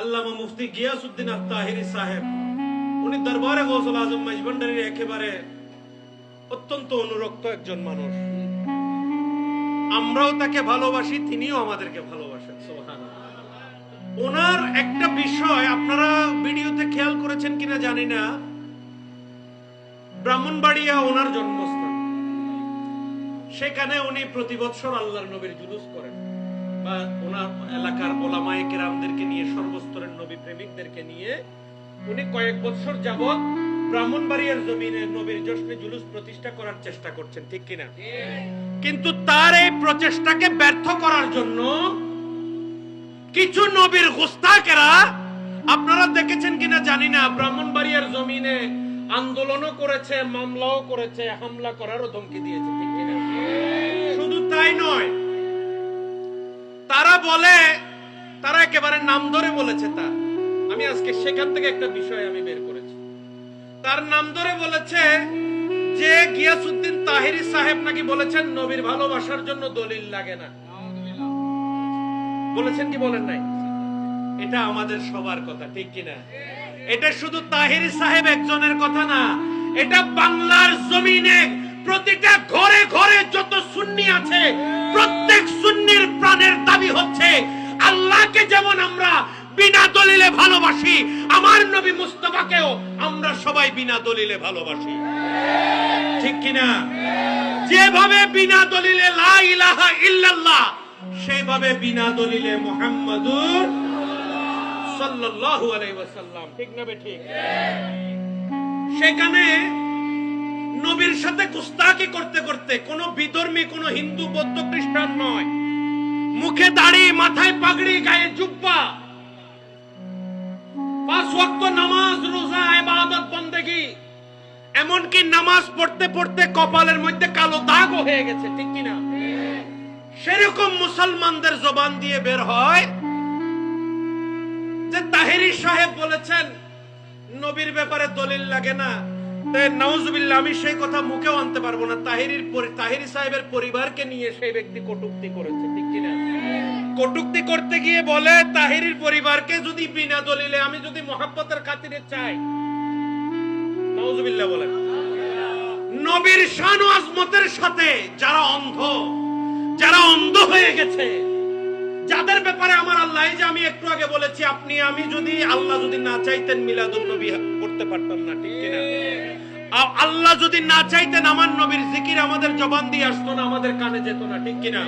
আল্লামা মুফতি গিয়াসউদ্দিন আত্তাহিরি সাহেব, উনি দরবারে গৌসুল আজম মাইজভান্ডারির একেবারে অত্যন্ত অনুরক্ত একজন মানুষ। আমরাও তাকে ভালোবাসি, তিনিও আমাদেরকে ভালোবাসেন। ওনার একটা বিষয়, আপনারা ভিডিওতে খেয়াল করেছেন কিনা জানি না, ব্রাহ্মণবাড়িয়া ওনার জন্মস্থান। সেখানে উনি প্রতি বছর আল্লাহর নবীর জুলুস করেন। বা ওনার এলাকার ওলামায়ে কেরামদেরকে নিয়ে সর্বস্তরের নবী প্রেমিকদেরকে নিয়ে উনি কয়েক বছর যাবত ব্রাহ্মণবাড়িয়ার জমিনে নবীর জশ্নে জুলুস প্রতিষ্ঠা করার চেষ্টা করছেন ঠিক কিনা? কিন্তু তার এই প্রচেষ্টাকে ব্যর্থ করার জন্য কিছু নবীর গোস্তাকেরা আপনারা দেখেছেন কিনা জানি না ব্রাহ্মণবাড়িয়ার জমিনে আন্দোলনও করেছে মামলাও করেছে হামলা করারও ধমকি দিয়েছে ঠিক কিনা? শুধু তাই নয় বলে, তারা একেবারে নাম ধরে বলেছে তা আমি আজকে সেখান থেকে একটা বিষয় আমি বের করেছি। তার নাম ধরে বলেছে যে গিয়াসউদ্দিন তাহিরি সাহেব নাকি বলেছেন, নবীর ভালোবাসার জন্য দলিল লাগে না। বলেছেন কি, বলেন নাই? এটা আমাদের সবার কথা, ঠিক কিনা এটা শুধু তাহিরি সাহেব একজনের কথা না, এটা বাংলার জমিনে প্রতিটা ঘরে ঘরে যত সুন্নি আছে, প্রত্যেক সুন্নির প্রাণের দাবি হচ্ছে আল্লাহকে যেমন আমরা বিনা দলিলে ভালোবাসি, আমার নবী মুস্তফাকেও আমরা সবাই বিনা দলিলে ভালোবাসি। ঠিক কিনা? যেভাবে বিনা দলিলে লা ইলাহা ইল্লাল্লাহ সেইভাবে বিনা দলিলে মুহাম্মাদুর সাল্লাল্লাহু আলাইহি ওয়াসাল্লাম। ঠিক না বে ঠিক? সেখানে নবীর সাথে গুস্তাকি করতে করতে কোন বিধর্মী, কোন হিন্দু, বৌদ্ধ, খ্রিস্টান নয়। মুখে দাড়ি, মাথায় পাগড়ি, গায়ে জুব্বা। পাঁচ ওয়াক্ত নামাজ, রোজা, ইবাদত, বন্দেগী। এমনকি নামাজ পড়তে পড়তে কপালের মধ্যে কালো দাগও হয়ে গেছে, ঠিক কিনা সেরকম মুসলমানদের জবান দিয়ে বের হয় যে তাহেরি সাহেব বলেছেন, নবীর ব্যাপারে দলিল লাগে না। আমি সেই কথা মুখেও আনতে পারব না। তাহিরির সাহেবের পরিবারকে নিয়ে সেই ব্যক্তি কটূক্তি করেছে কটূক্তি করতে গিয়ে বলে, তাহিরির পরিবারকে যদি বিনা দলিলে আমি যদি মহাব্বতের খাতিরে চাই। নবীর শান ও আজমতের সাথে যারা অন্ধ যারা অন্ধ হয়ে গেছে, যাদের ব্যাপারে আমার আল্লাহ যে আমি একটু আগে বলেছি, আপনি, আমি যদি আল্লাহ যদি না চাইতেন মিলাদুন নবী করতে পারতাম না, ঠিক কিনা? আল্লাহ যদি না চাইতেন, আমার নবীর জিকির আমাদের জবান দিয়ে আসতো না, আমাদের কানে যেত না, ঠিক কিনা?